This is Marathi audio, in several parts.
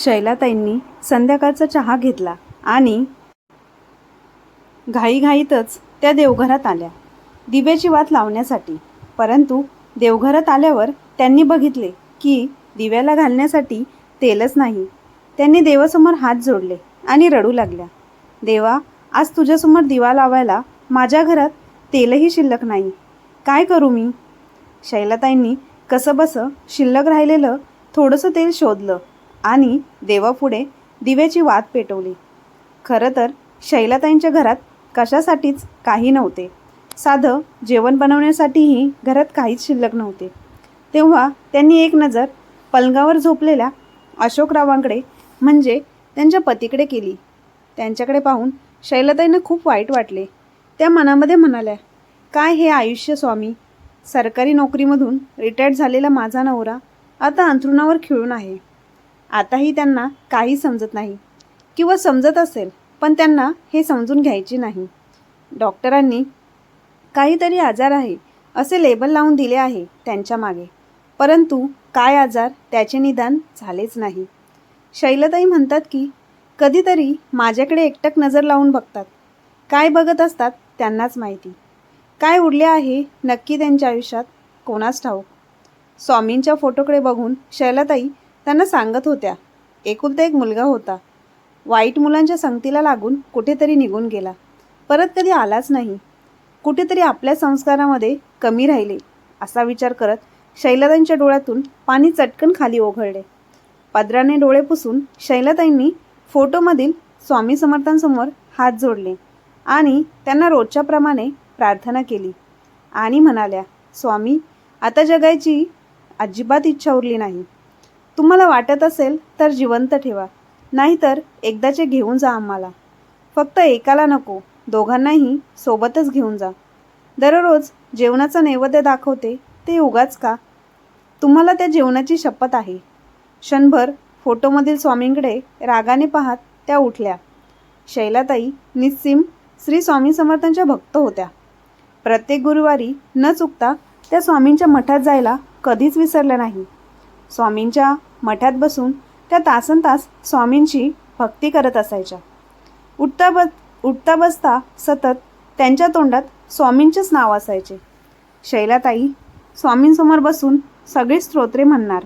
शैलाताईंनी संध्याकाळचा चहा घेतला आणि घाईघाईतच त्या देवघरात आल्या. दिव्याची वात लावण्यासाठी. परंतु देवघरात आल्यावर त्यांनी बघितले की दिव्याला घालण्यासाठी तेलच नाही. त्यांनी देवासमोर हात जोडले आणि रडू लागल्या. देवा आज तुझ्यासमोर दिवा लावायला माझ्या घरात तेलही शिल्लक नाही. काय करू मी? शैलाताईंनी कसंबसं शिल्लक राहिलेलं थोडंसं तेल शोधलं. आणि देवापुढे दिव्याची वात पेटवली. खरं तर शैलाताईंच्या घरात कशासाठीच काही नव्हते. साधं जेवण बनवण्यासाठीही घरात काहीच शिल्लक नव्हते. तेव्हा त्यांनी एक नजर पलंगावर झोपलेल्या अशोकरावांकडे म्हणजे त्यांच्या पतीकडे केली. त्यांच्याकडे पाहून शैलताईंना खूप वाईट वाटले. त्या मनामध्ये म्हणाल्या काय हे आयुष्य स्वामी? सरकारी नोकरीमधून रिटायर्ड झालेला माझा नवरा आता अंथरुणावर खिळून आहे. आताही त्यांना काही समजत नाही. किंवा समजत असेल पण त्यांना हे समजून घ्यायचे नाही. डॉक्टरांनी काहीतरी आजार आहे असे लेबल लावून दिले आहे त्यांच्या मागे. परंतु काय आजार त्याचे निदान झालेच नाही. शैलताई म्हणतात की कधीतरी माझ्याकडे एकटक नजर लावून बघतात. काय बघत असतात त्यांनाच माहिती. काय उरले आहे नक्की त्यांच्या आयुष्यात? कोणास ठाऊक. स्वामींच्या फोटोकडे बघून शैलताई त्यांना सांगत होत्या. एकुलता एक मुलगा होता. वाईट मुलांच्या संगतीला लागून कुठेतरी निघून गेला. परत कधी आलाच नाही. कुठेतरी आपल्या संस्कारामध्ये कमी राहिले असा विचार करत शैलताईंच्या डोळ्यातून पाणी चटकन खाली ओघळले. पदराने डोळे पुसून शैलताईंनी फोटोमधील स्वामी समर्थांसमोर हात जोडले आणि त्यांना रोजच्याप्रमाणे प्रार्थना केली आणि म्हणाल्या स्वामी आता जगायची अजिबात इच्छा उरली नाही. तुम्हाला वाटत असेल तर जिवंत ठेवा. नाहीतर एकदाचे घेऊन जा आम्हाला. फक्त एकाला नको दोघांनाही सोबतच घेऊन जा. दररोज जेवणाचा नैवेद्य दाखवते ते उगाच का? तुम्हाला त्या जेवणाची शपथ आहे. क्षणभर फोटोमधील स्वामींकडे रागाने पाहत त्या उठल्या. शैलाताई निस्सिम श्री स्वामी समर्थांच्या भक्त होत्या. प्रत्येक गुरुवारी न चुकता त्या स्वामींच्या मठात जायला कधीच विसरल्या नाही. स्वामींच्या मठात बसून त्या तासन तास स्वामींची भक्ती करत असायच्या. उठता ब उठता बसता सतत त्यांच्या तोंडात स्वामींचेच नाव असायचे. शैलाताई स्वामींसमोर बसून सगळी स्तोत्रे म्हणणार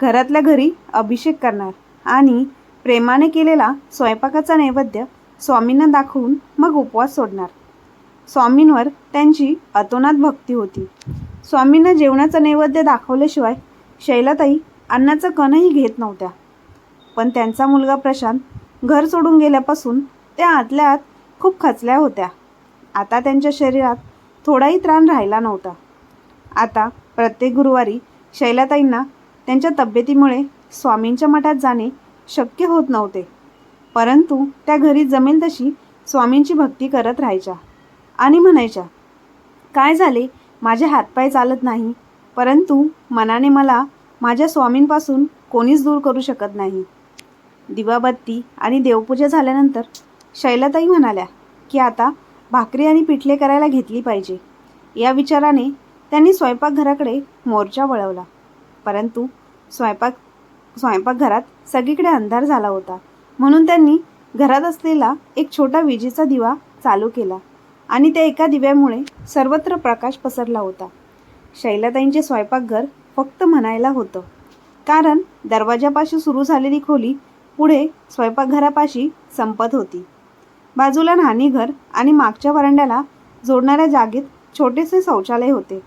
घरातल्या घरी अभिषेक करणार आणि प्रेमाने केलेला स्वयंपाकाचा नैवेद्य स्वामींना दाखवून मग उपवास सोडणार. स्वामींवर त्यांची अतोनात भक्ती होती. स्वामींना जेवणाचा नैवेद्य दाखवल्याशिवाय शैलाताई अन्नाचं कणही घेत नव्हत्या. पण त्यांचा मुलगा प्रशांत घर सोडून गेल्यापासून त्या आतल्या आत खूप खचल्या होत्या. आता त्यांच्या शरीरात थोडाही त्राण राहिला नव्हता. आता प्रत्येक गुरुवारी शैलाताईंना त्यांच्या तब्येतीमुळे स्वामींच्या मठात जाणे शक्य होत नव्हते. परंतु त्या घरी जमेल तशी स्वामींची भक्ती करत राहायच्या आणि म्हणायच्या काय झाले? माझे हातपाय चालत नाही. परंतु मनाने मला माझ्या स्वामींपासून कोणीच दूर करू शकत नाही. दिवाबत्ती आणि देवपूजा झाल्यानंतर शैलताई म्हणाल्या की आता भाकरी आणि पिठले करायला घेतली पाहिजे. या विचाराने त्यांनी स्वयंपाकघराकडे मोर्चा वळवला. परंतु स्वयंपाक स्वयंपाकघरात सगळीकडे अंधार झाला होता. म्हणून त्यांनी घरात असलेला एक छोटा विजेचा दिवा चालू केला आणि त्या एका दिव्यामुळे सर्वत्र प्रकाश पसरला होता. शैलाताईंचे स्वयंपाकघर फक्त म्हणायला होतं. कारण दरवाजापाशी सुरू झालेली खोली पुढे स्वयंपाकघरापाशी संपत होती. बाजूला न्हाणीघर आणि मागच्या वरांड्याला जोडणाऱ्या जागेत छोटेसे शौचालय होते.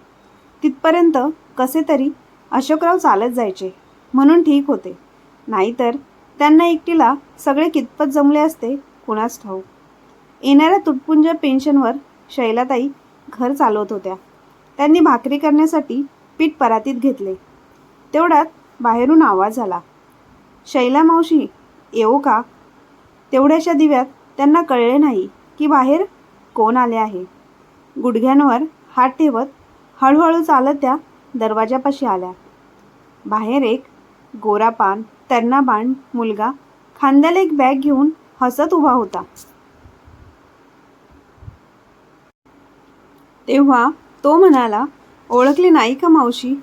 तिथपर्यंत कसे तरी अशोकराव चालत जायचे म्हणून ठीक होते. नाहीतर त्यांना एकटीला सगळे कितपत जमले असते कुणास ठाऊक. येणाऱ्या तुटपुंज पेन्शनवर शैलाताई घर चालवत होत्या. त्यांनी भाकरी करण्यासाठी पीठ परातीत घेतले. तेवढ्यात बाहेरून आवाज आला. शैला मावशी येऊ का? तेवढ्याशा दिव्यात त्यांना कळले नाही की बाहेर कोण आले आहे. गुडघ्यांवर हात ठेवत हळूहळू चालत त्या दरवाजापाशी आल्या. बाहेर एक गोरापान तरणा मुलगा खांद्याला एक बॅग घेऊन हसत उभा होता. तेव्हा तो म्हणाला ओळखले नाही का मावशी?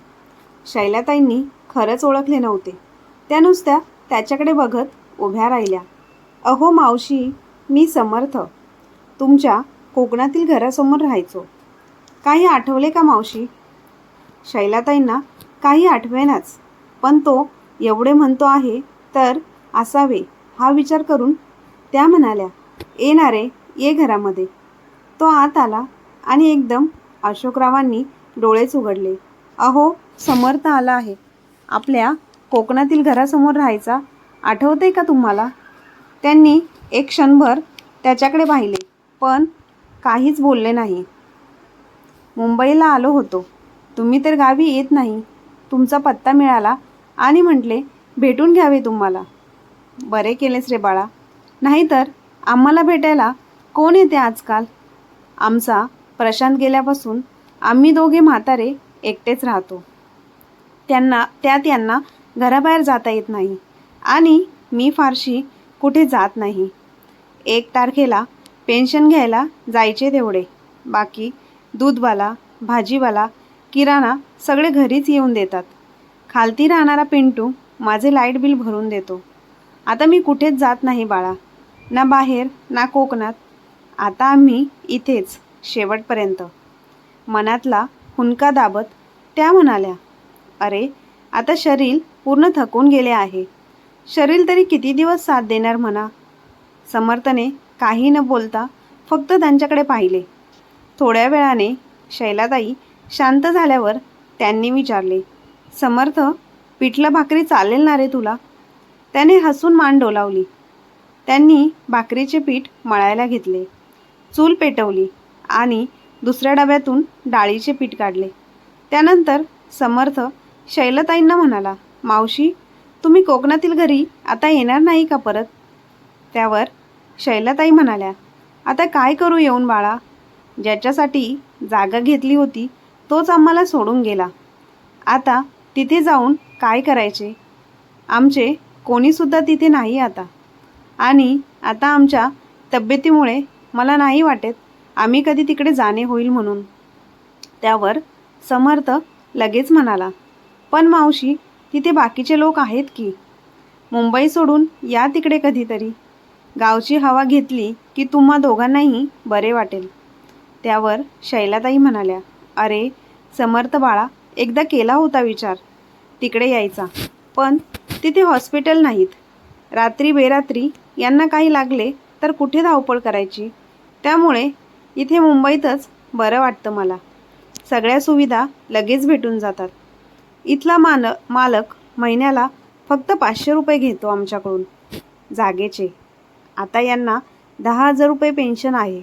शैलाताईंनी खरंच ओळखले नव्हते. त्या नुसत्या त्याच्याकडे बघत उभ्या राहिल्या. अहो मावशी मी समर्थ. तुमच्या कोकणातील घरासमोर राहायचो. काही आठवले का मावशी? शैलाताईंना काही आठवेनाच. पण तो एवढे म्हणतो आहे तर असावे हा विचार करून त्या म्हणाल्या येणारे ये घरामध्ये. तो आत आला आणि एकदम अशोकरावांनी डोळेच उघडले अहो समर्थ आला आहे. आपल्या कोकणातील घरासमोर राहायचा आठवते का तुम्हाला? त्यांनी एक क्षणभर त्याच्याकडे पाहिले पण काहीच बोलले नाही. मुंबईला आलो होतो. तुम्ही तर गावी येत नाही. तुमचा पत्ता मिळाला आणि म्हटले भेटून घ्यावे तुम्हाला. बरे केलेस रे बाळा. नाहीतर आम्हाला भेटायला कोण येते आजकाल? आमचा प्रशांत गेल्यापासून आम्ही दोघे म्हातारे एकटेच राहतो. त्यांना त्यात यांना घराबाहेर जाता येत नाही आणि मी फारशी कुठे जात नाही. एक तारखेला पेन्शन घ्यायला जायचे तेवढे. बाकी दूधवाला भाजीवाला किराणा सगळे घरीच येऊन देतात. खालती राहणारा पिंटू माझे लाइट बिल भरून देतो. आता मी कुठेच जात नाही बाळा. ना बाहेर ना कोकणात. आता आम्ही इथेच. शेवटपर्यंत. मनातला हुंका दाबत त्या म्हणाल्या अरे आता शरीर पूर्ण थकून गेले आहे. शरीर तरी किती दिवस साथ देणार म्हणा समर्थने काही न बोलता फक्त त्यांच्याकडे पाहिले. थोड्या वेळाने शैलाताई शांत झाल्यावर त्यांनी विचारले समर्थ पिठलं भाकरी चालेल ना रे तुला त्याने हसून मान डोलावली. त्यांनी भाकरीचे पीठ मळायला घेतले. चूल पेटवली. आणि दुसऱ्या डब्यातून डाळीचे पीठ काढले. त्यानंतर समर्थ शैलताईंना म्हणाला मावशी तुम्ही कोकणातील घरी आता येणार नाही का परत? त्यावर शैलताई म्हणाल्या आता काय करू येऊन बाळा? ज्याच्यासाठी जागा घेतली होती तोच आम्हाला सोडून गेला. आता तिथे जाऊन काय करायचे? आमचे कोणीसुद्धा तिथे नाही आता. आणि आता आमच्या तब्येतीमुळे मला नाही वाटत आम्ही कधी तिकडे जाणे होईल म्हणून. त्यावर समर्थ लगेच म्हणाला पण मावशी तिथे बाकीचे लोक आहेत की? मुंबई सोडून या तिकडे कधीतरी. गावची हवा घेतली की तुम्हा दोघांनाही बरे वाटेल. त्यावर शैलाताई म्हणाल्या अरे समर्थ बाळा एकदा केला होता विचार. तिकडे यायचा. पण तिथे हॉस्पिटल नाहीत. रात्री बेरात्री यांना काही लागले तर कुठे धावपळ करायची? त्यामुळे इथे मुंबईतच बरं वाटतं मला. सगळ्या सुविधा लगेच भेटून जातात. इथला मान मालक महिन्याला फक्त पाचशे रुपये घेतो आमच्याकडून जागेचे. आता यांना दहा हजार रुपये पेन्शन आहे.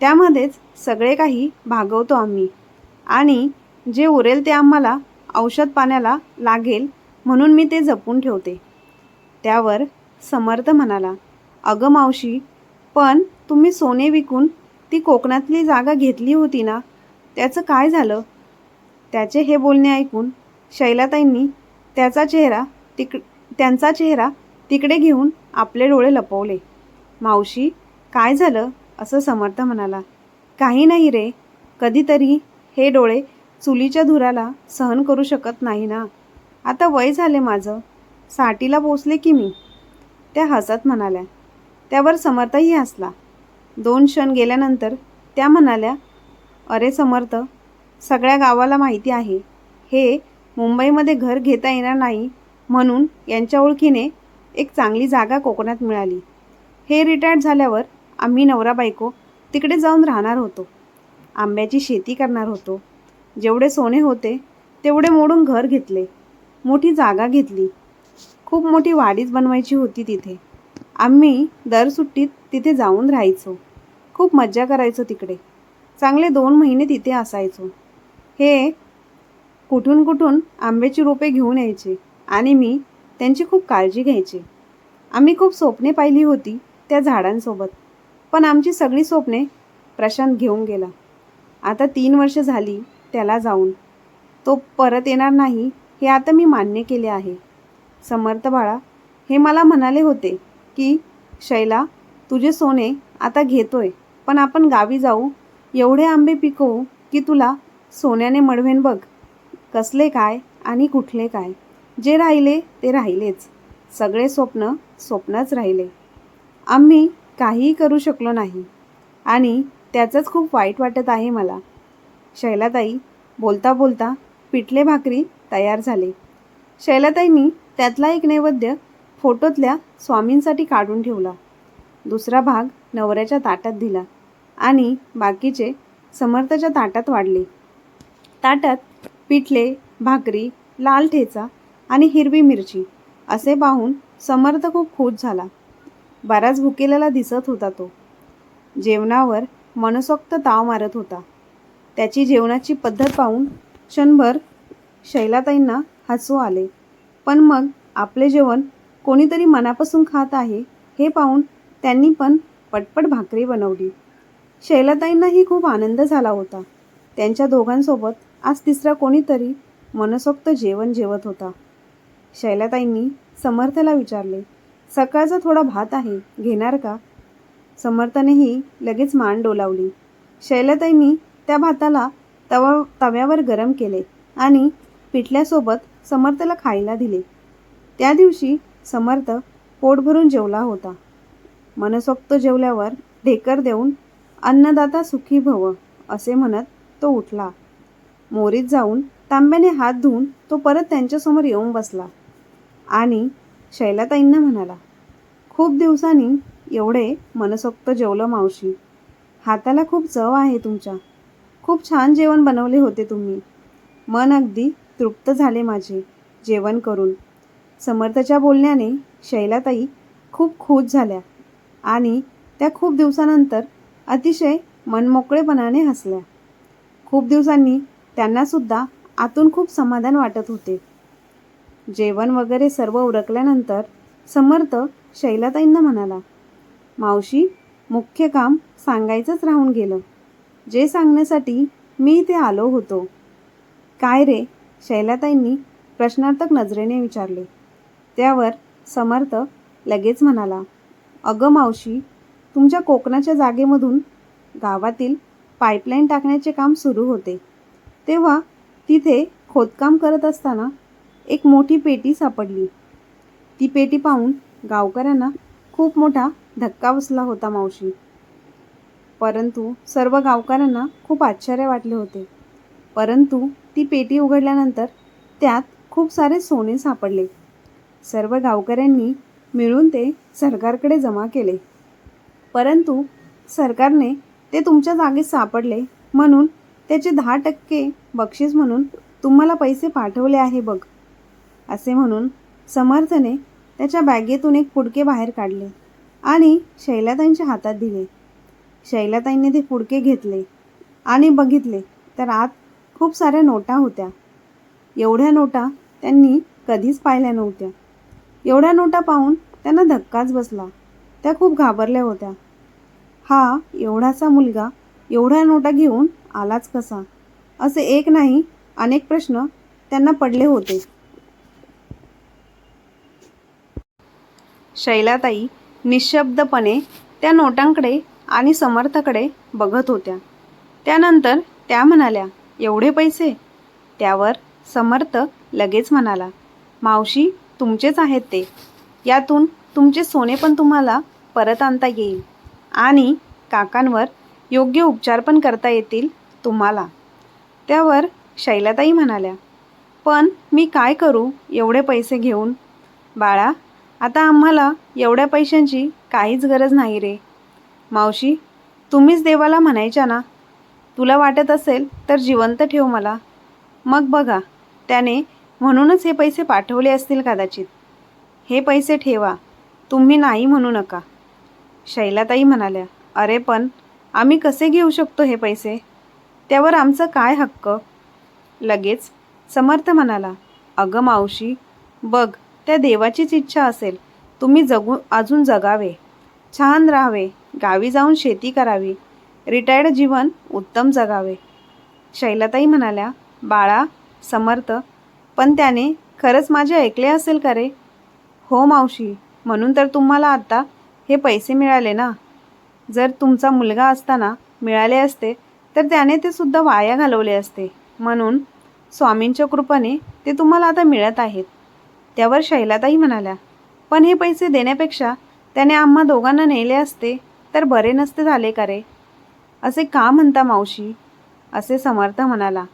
त्यामध्येच सगळे काही भागवतो आम्ही. आणि जे उरेल ते आम्हाला औषध पाण्याला लागेल म्हणून मी ते जपून ठेवते. त्यावर समर्थ म्हणाला अगं मावशी पण तुम्ही सोने विकून ती कोकणातली जागा घेतली होती ना? त्याचं काय झालं? त्याचे हे बोलणे ऐकून शैलाताईंनी त्याचा चेहरा तिक त्यांचा चेहरा तिकडे घेऊन आपले डोळे लपवले. मावशी काय झालं? असं समर्थ म्हणाला. काही नाही रे. कधीतरी हे डोळे चुलीच्या धुराला सहन करू शकत नाही ना? आता वय झाले माझं. साठीला पोचले की मी? त्या हसत म्हणाल्या. त्यावर समर्थही हसला. दोन क्षण गेल्यानंतर त्या म्हणाल्या अरे समर्थ सगळ्या गावाला माहिती आहे. हे मुंबईमध्ये घर घेता येणार नाही म्हणून यांच्या ओळखीने एक चांगली जागा कोकणात मिळाली. हे रिटायर्ड झाल्यावर आम्ही नवरा बायको तिकडे जाऊन राहणार होतो. आंब्याची शेती करणार होतो. जेवढे सोने होते तेवढे मोडून घर घेतले. मोठी जागा घेतली. खूप मोठी वाडीच बनवायची होती तिथे. आम्ही दर सुट्टीत तिथे जाऊन राहायचो. खूप मज्जा करायचो तिकडे. चांगले दोन महिने तिथे असायचो. हे कुठून कुठून आंब्याची रोपे घेऊन यायचे आणि मी त्यांची खूप काळजी घ्यायचे. आम्ही खूप स्वप्ने पाहिली होती त्या झाडांसोबत पण आमची सगळी स्वप्ने प्रशांत घेऊन गेला. आता तीन वर्ष झाली त्याला जाऊन. तो परत येणार नाही हे आता मी मान्य केले आहे. समर्थ बाळा हे मला म्हणाले होते की शैला तुझे सोने आता घेतोय पण आपण गावी जाऊ. एवढे आंबे पिकवू की तुला सोन्याने मडवेन बघ. कसले काय आणि कुठले काय. जे राहिले ते राहिलेच. सगळे स्वप्न स्वप्नच राहिले. आम्ही काहीही करू शकलो नाही. आणि त्याचंच खूप वाईट वाटत आहे मला. शैलाताई बोलता बोलता पिठले भाकरी तयार झाले. शैलाताईंनी त्यातला एक नैवेद्य फोटोतल्या स्वामींसाठी काढून ठेवला. दुसरा भाग नवऱ्याच्या ताटात दिला आणि बाकीचे समर्थच्या ताटात वाढले. ताटात पिठले भाकरी लाल ठेचा आणि हिरवी मिरची असे पाहून समर्थ खूप खुश झाला. बराच भुकेलेला दिसत होता तो. जेवणावर मनसोक्त ताव मारत होता. त्याची जेवणाची पद्धत पाहून क्षणभर शैलाताईंना हसू आले. पण मग आपले जेवण कोणीतरी मनापासून खात आहे हे पाहून त्यांनी पण पटपट भाकरी बनवली. शैलाताईंनाही खूप आनंद झाला होता. त्यांच्या दोघांसोबत आज तिसरा कोणीतरी मनसोक्त जेवण जेवत होता. शैलाताईंनी समर्थला विचारले सकाळचा थोडा भात आहे घेणार का? समर्थनेही लगेच मान डोलावली. शैलताईंनी त्या भाताला तवा तव्यावर गरम केले आणि पिठल्यासोबत समर्थला खायला दिले. त्या दिवशी समर्थ पोटभरून जेवला होता. मनसोक्त जेवल्यावर ढेकर देऊन अन्नदाता सुखी भव असे म्हणत तो उठला. मोरीत जाऊन तांब्याने हात धुवून तो परत त्यांच्यासमोर येऊन बसला आणि शैलाताईंना म्हणाला खूप दिवसांनी एवढे मनसोक्त जेवलं मावशी. हाताला खूप चव आहे तुमच्या. खूप छान जेवण बनवले होते तुम्ही. मन अगदी तृप्त झाले माझे जेवण करून. समर्थच्या बोलण्याने शैलाताई खूप खुश झाल्या आणि त्या खूप दिवसानंतर अतिशय मनमोकळेपणाने हसल्या. खूप दिवसांनी त्यांनासुद्धा आतून खूप समाधान वाटत होते. जेवण वगैरे सर्व उरकल्यानंतर समर्थ शैलाताईंना म्हणाला मावशी मुख्य काम सांगायचंच राहून गेलं. जे सांगण्यासाठी मी इथे आलो होतो. काय रे? शैलाताईंनी प्रश्नार्थक नजरेने विचारले. त्यावर समर्थ लगेच म्हणाला अगं मावशी तुमच्या कोकणाच्या जागेमधून गावातील पाईपलाईन टाकण्याचे काम सुरू होते. तेव्हा तिथे खोदकाम करत असताना एक मोठी पेटी सापडली. ती पेटी पाहून गावकऱ्यांना खूप मोठा धक्का बसला होता मावशी. परंतु सर्व गावकऱ्यांना खूप आश्चर्य वाटले होते. परंतु ती पेटी उघडल्यानंतर त्यात खूप सारे सोने सापडले. सर्व गावकऱ्यांनी मिळून ते सरकारकडे जमा केले. परंतु सरकारने ते तुमच्या जागेत सापडले म्हणून त्याचे दहा टक्के बक्षीस म्हणून तुम्हाला पैसे पाठवले आहे बघ असे म्हणून समर्थने त्याच्या बॅगेतून एक पुडके बाहेर काढले आणि शैलाताईंच्या हातात दिले. शैलाताईंनी ते पुडके घेतले आणि बघितले तर आत खूप साऱ्या नोटा होत्या. एवढ्या नोटा त्यांनी कधीच पाहिल्या नव्हत्या. एवढ्या नोटा पाहून त्यांना धक्काच बसला. त्या खूप घाबरल्या होत्या. हा एवढासा मुलगा एवढ्या नोटा घेऊन आलाच कसा? असे एक नाही अनेक प्रश्न त्यांना पडले होते. शैलाताई निशब्दपणे त्या नोटांकडे आणि समर्थकडे बघत होत्या. त्यानंतर त्या म्हणाल्या एवढे पैसे? त्यावर समर्थ लगेच म्हणाला मावशी तुमचेच आहेत ते. यातून तुमचे सोने पण तुम्हाला परत आणता येईल. आणि काकांवर योग्य उपचार पण करता येतील तुम्हाला. त्यावर शैलाताई म्हणाल्या पण मी काय करू एवढे पैसे घेऊन? बाळा आता आम्हाला एवढ्या पैशांची काहीच गरज नाही रे. मावशी तुम्हीच देवाला म्हणायच्या ना? तुला वाटत असेल तर जिवंत ठेव मला. मग बघा त्याने म्हणूनच हे पैसे पाठवले असतील कदाचित. हे पैसे ठेवा. तुम्ही नाही म्हणू नका. शैलाताई म्हणाल्या अरे पण आम्ही कसे घेऊ शकतो हे पैसे? त्यावर आमचं काय हक्क? लगेच समर्थ म्हणाला अगं मावशी बघ त्या देवाचीच इच्छा असेल. तुम्ही जगू अजून जगावे. छान राहावे. गावी जाऊन शेती करावी. रिटायर्ड जीवन उत्तम जगावे. शैलाताई म्हणाल्या बाळा समर्थ पण त्याने खरंच माझे ऐकले असेल का रे? हो मावशी म्हणून तर तुम्हाला आता हे पैसे मिळाले ना. जर तुमचा मुलगा असताना मिळाले असते तर त्याने ते सुद्धा वाया घालवले असते. म्हणून स्वामींच्या कृपाने ते तुम्हाला आता मिळत आहेत. त्यावर शैलाताई म्हणाल्या पण हे पैसे देण्यापेक्षा त्याने आम्हा दोघांना नेले असते तर बरे नसते झाले का रे? असे का म्हणता मावशी? असे समर्थ म्हणाला.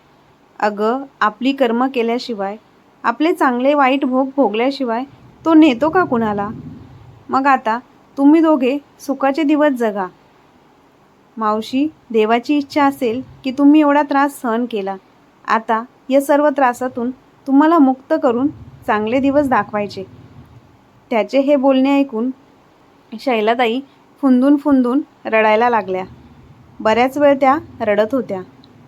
अगं आपली कर्म केल्याशिवाय आपले चांगले वाईट भोग भोगल्याशिवाय तो नेतो का कुणाला? मग आता तुम्ही दोघे सुखाचे दिवस जगा. मावशी देवाची इच्छा असेल की तुम्ही एवढा त्रास सहन केला. आता या सर्व त्रासातून तुम्हाला मुक्त करून चांगले दिवस दाखवायचे. त्याचे हे बोलणे ऐकून शैलाताई फुंदून फुंदून रडायला लागल्या. बऱ्याच वेळ त्या रडत होत्या.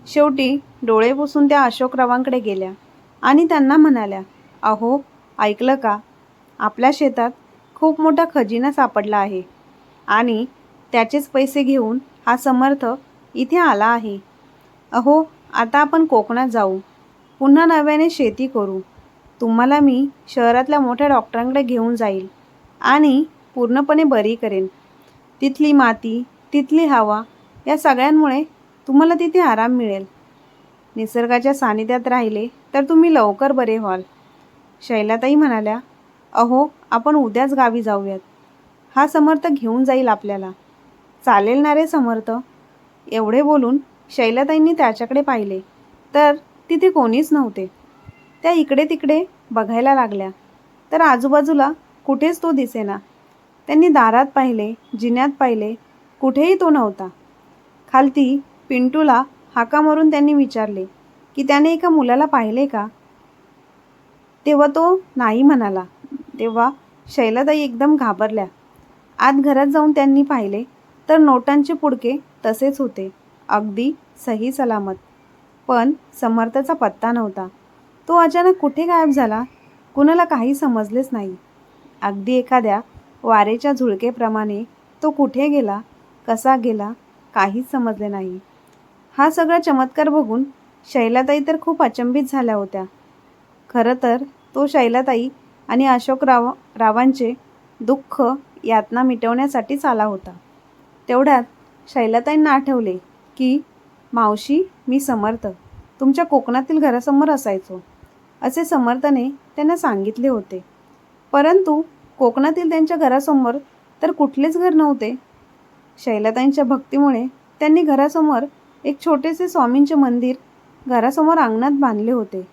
शेवटी डोळे पुसून त्या अशोकरावांकडे गेल्या आणि त्यांना म्हणाल्या अहो ऐकलं का? आपल्या शेतात खूप मोठा खजिना सापडला आहे आणि त्याचेच पैसे घेऊन हा समर्थ इथे आला आहे. अहो आता आपण कोकणात जाऊ. पुन्हा नव्याने शेती करू. तुम्हाला मी शहरातल्या मोठ्या डॉक्टरांकडे घेऊन जाईल आणि पूर्णपणे बरी करेन. तिथली माती तिथली हवा या सगळ्यांमुळे तुम्हाला तिथे आराम मिळेल. निसर्गाच्या सानिध्यात राहिले तर तुम्ही लवकर बरे व्हाल. शैलाताई म्हणाल्या अहो आपण उद्याच गावी जाऊयात. हा समर्थ घेऊन जाईल आपल्याला. चालेल ना रे समर्थ. एवढे बोलून शैलाताईंनी त्याच्याकडे पाहिले. तर तिथे कोणीच नव्हते. त्या इकडे तिकडे बघायला लागल्या. तर आजूबाजूला कुठेच तो दिसेना. त्यांनी दारात पाहिले जिन्यात पाहिले कुठेही तो नव्हता. खालती पिंटूला हाका मारून त्यांनी विचारले की त्याने एका मुलाला पाहिले का? तेव्हा तो नाही म्हणाला. तेव्हा शैलाताई एकदम घाबरल्या. आत घरात जाऊन त्यांनी पाहिले तर नोटांचे पुडके तसेच होते अगदी सही सलामत. पण समर्थाचा पत्ता नव्हता. तो अचानक कुठे गायब झाला? कुणाला काही समजलेच नाही. अगदी एखाद्या वारेच्या झुळकेप्रमाणे तो कुठे गेला? कसा गेला? काहीच समजले नाही. हा सगळा चमत्कार बघून शैलाताई तर खूप अचंबित झाल्या होत्या. खरं तर तो शैलाताई आणि अशोकराव रावांचे दुःख यातना मिटवण्यासाठीच आला होता. तेवढ्यात शैलाताईंना आठवले की मावशी मी समर्थ. तुमच्या कोकणातील घरासमोर असायचो. असे समर्थने त्यांना सांगितले होते. परंतु कोकणातील त्यांच्या घरासमोर तर कुठलेच घर नव्हते. शैलाताईंच्या भक्तीमुळे त्यांनी घरासमोर एक छोटेसे स्वामींचे मंदिर घरासमोर अंगणात बांधले होते.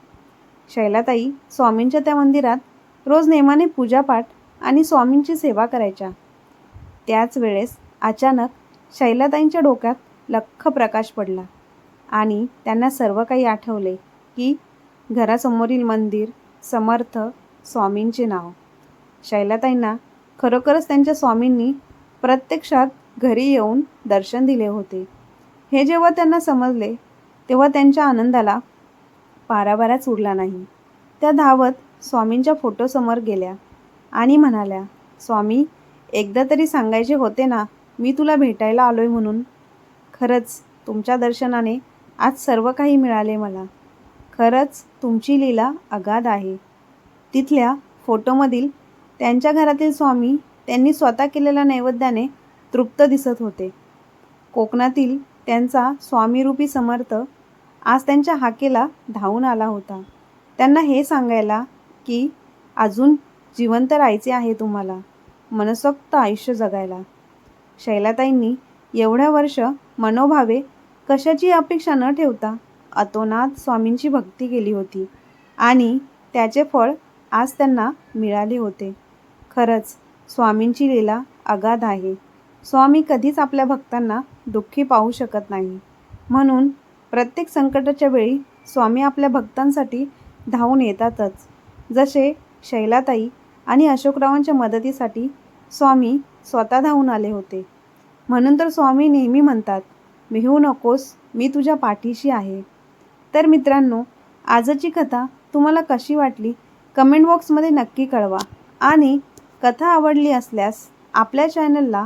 शैलाताई स्वामींच्या त्या मंदिरात रोज नेमाने पूजापाठ आणि स्वामींची सेवा करायच्या. त्याच वेळेस अचानक शैलाताईंच्या डोक्यात लख्ख प्रकाश पडला आणि त्यांना सर्व काही आठवले की घरासमोरील मंदिर समर्थ स्वामींचे नाव. शैलाताईंना खरोखरच त्यांच्या स्वामींनी प्रत्यक्षात घरी येऊन दर्शन दिले होते. हे जेव्हा त्यांना समजले तेव्हा त्यांच्या आनंदाला पाराबाराच उरला नाही. त्या धावत स्वामींच्या फोटोसमोर गेल्या आणि म्हणाल्या स्वामी एकदा तरी सांगायचे होते ना मी तुला भेटायला आलोय म्हणून. खरंच तुमच्या दर्शनाने आज सर्व काही मिळाले मला. खरंच तुमची लीला अगाध आहे. तिथल्या फोटोमधील त्यांच्या घरातील स्वामी त्यांनी स्वतः केलेल्या नैवेद्याने तृप्त दिसत होते. कोकणातील त्यांचा स्वामीरूपी समर्थ आज त्यांच्या हाकेला धावून आला होता. त्यांना हे सांगायला की अजून जिवंत राहायचे आहे तुम्हाला. मनसोक्त आयुष्य जगायला. शैलाताईंनी एवढ्या वर्ष मनोभावे कशाची अपेक्षा न ठेवता अतोनात स्वामींची भक्ती केली होती आणि त्याचे फळ आज त्यांना मिळाले होते. खरंच स्वामींची लीला अगाध आहे. स्वामी कधीच आपल्या भक्तांना दुःखी पाहू शकत नाही. म्हणून प्रत्येक संकटाच्या वेळी स्वामी आपल्या भक्तांसाठी धावून येतातच. जसे शैलाताई आणि अशोकरावांच्या मदतीसाठी स्वामी स्वतः धावून आले होते. म्हणून तर स्वामी नेहमी म्हणतात मिहू नकोस मी तुझ्या पाठीशी आहे. तर मित्रांनो आजची कथा तुम्हाला कशी वाटली? कमेंट बॉक्समध्ये नक्की कळवा. आणि कथा आवडली असल्यास आपल्या चॅनलला